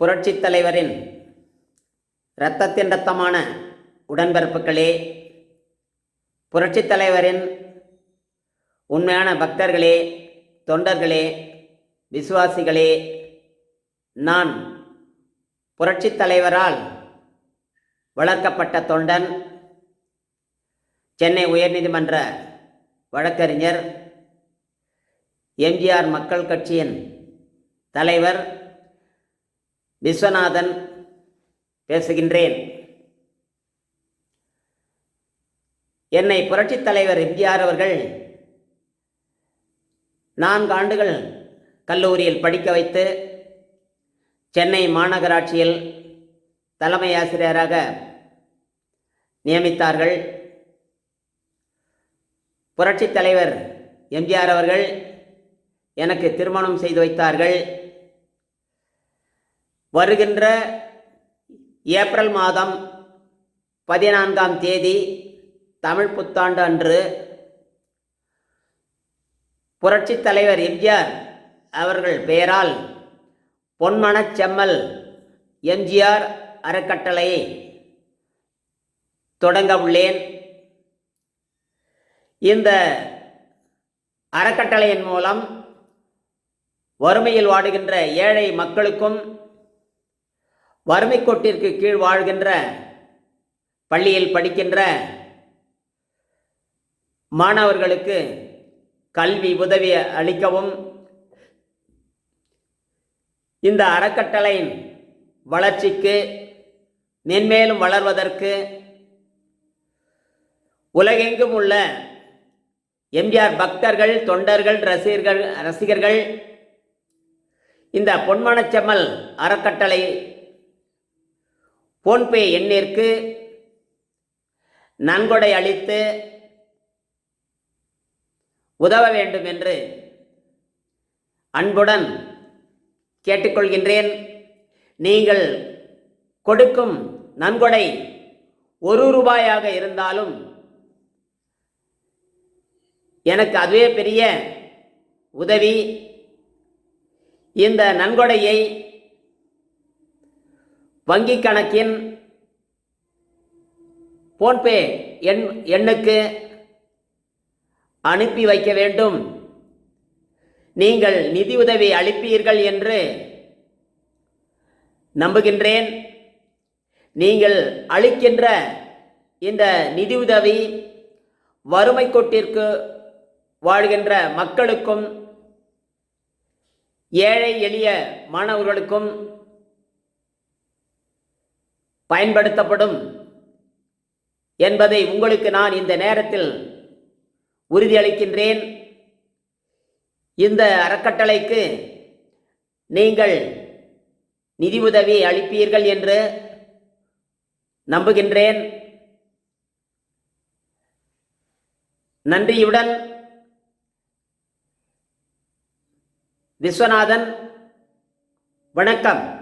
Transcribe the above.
புரட்சித் தலைவரின் இரத்தத்தின் இரத்தமான உடன்பிறப்புகளே புரட்சித் தலைவரின் உண்மையான பக்தர்களே தொண்டர்களே விசுவாசிகளே நான் புரட்சித் தலைவரால் வளர்க்கப்பட்ட தொண்டன் சென்னை உயர்நீதிமன்ற வழக்கறிஞர் எம்ஜிஆர் மக்கள் கட்சியின் தலைவர் விஸ்வநாதன் பேசுகின்றேன். என்னை புரட்சித் தலைவர் எம்ஜிஆர் அவர்கள் நான்கு ஆண்டுகள் கல்லூரியில் படிக்க வைத்து சென்னை மாநகராட்சியில் தலைமை ஆசிரியராக நியமித்தார்கள். புரட்சித் தலைவர் எம்ஜிஆர் அவர்கள் எனக்கு திருமணம் செய்து வைத்தார்கள். வருகின்ற ஏப்ரல் மாதம் பதினான்காம் தேதி தமிழ் புத்தாண்டு அன்று புரட்சித் தலைவர் எம்ஜிஆர் அவர்கள் பெயரால் பொன்மணச் செம்மல் எம்ஜிஆர் அறக்கட்டளையை தொடங்க உள்ளேன். இந்த அறக்கட்டளையின் மூலம் வறுமையில் வாடுகின்ற ஏழை மக்களுக்கும் வறுமை கோட்டிற்கு கீழ் வாழ்கின்ற பள்ளியில் படிக்கின்ற மாணவர்களுக்கு கல்வி உதவி அளிக்கவும் இந்த அறக்கட்டளையின் வளர்ச்சிக்கு மென்மேலும் வளர்வதற்கு உலகெங்கும் உள்ள எம்ஜிஆர் பக்தர்கள் தொண்டர்கள் ரசிகர்கள் ரசிகர்கள் இந்த பொன்மனச்செம்மல் அறக்கட்டளை போன்பே எண்ணிற்கு நன்கொடை அளித்து உதவ வேண்டும் என்று அன்புடன் கேட்டுக்கொள்கின்றேன். நீங்கள் கொடுக்கும் நன்கொடை ஒரு ரூபாயாக இருந்தாலும் எனக்கு அதுவே பெரிய உதவி. இந்த நன்கொடையை வங்கி கணக்கின் போன்பே எண் எண்ணுக்கு அனுப்பி வைக்க வேண்டும். நீங்கள் நிதியுதவி அளிப்பீர்கள் என்று நம்புகின்றேன். நீங்கள் அளிக்கின்ற இந்த நிதியுதவி வறுமை கோட்டிற்கு வாழ்கின்ற மக்களுக்கும் ஏழை எளிய மாணவர்களுக்கும் பயன்படுத்தப்படும் என்பதை உங்களுக்கு நான் இந்த நேரத்தில் உறுதியளிக்கின்றேன். இந்த அறக்கட்டளைக்கு நீங்கள் நிதி உதவி அளிப்பீர்கள் என்று நம்புகின்றேன். நன்றியுடன் விஸ்வநாதன் வணக்கம்.